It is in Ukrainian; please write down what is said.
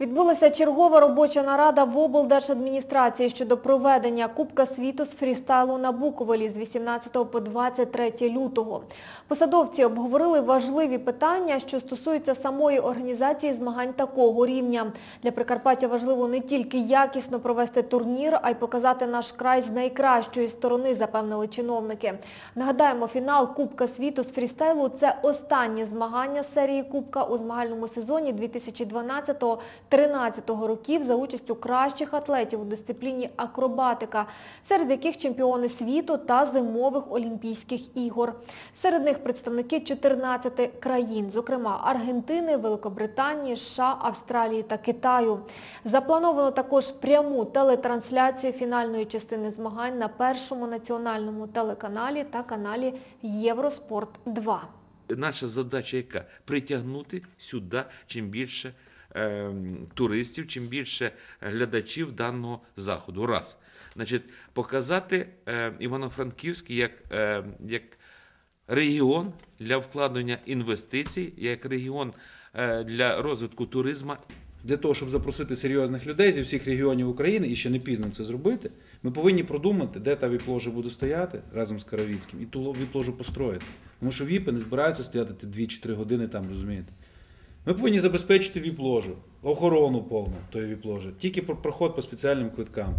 Відбулася чергова робоча нарада в облдержадміністрації щодо проведення Кубка світу з фрістайлу на Буковелі з 18 по 23 лютого. Посадовці обговорили важливі питання, що стосуються самої організації змагань такого рівня. Для Прикарпаття важливо не тільки якісно провести турнір, а й показати наш край з найкращої сторони, запевнили чиновники. Нагадаємо, фінал Кубка світу з фрістайлу – це останнє змагання серії Кубка у змагальному сезоні 2012-2013 років за участю кращих атлетів у дисципліні акробатика, серед яких чемпіони світу та зимових Олімпійських ігор. Серед них представники 14 країн, зокрема Аргентини, Великобританії, США, Австралії та Китаю. Заплановано також пряму телетрансляцію фінальної частини змагань на першому національному телеканалі та каналі Євроспорт 2. Наша задача яка? Притягнути сюди чим більше туристів, чим більше глядачів даного заходу. Раз. Значить, показати е, Івано-Франківський як, е, як регіон для вкладення інвестицій, як регіон е, для розвитку туризму Для того, щоб запросити серйозних людей зі всіх регіонів України, і ще не пізно це зробити, ми повинні продумати, де та віп-ложа буде стояти разом з Каравіцьким, і ту віп-ложу построїти. Тому що віпи не збираються стояти 2 чи 3 години там, розумієте. Ми повинні забезпечити віп-ложу, охорону повну тої віп-ложі, тільки про проход по спеціальним квиткам.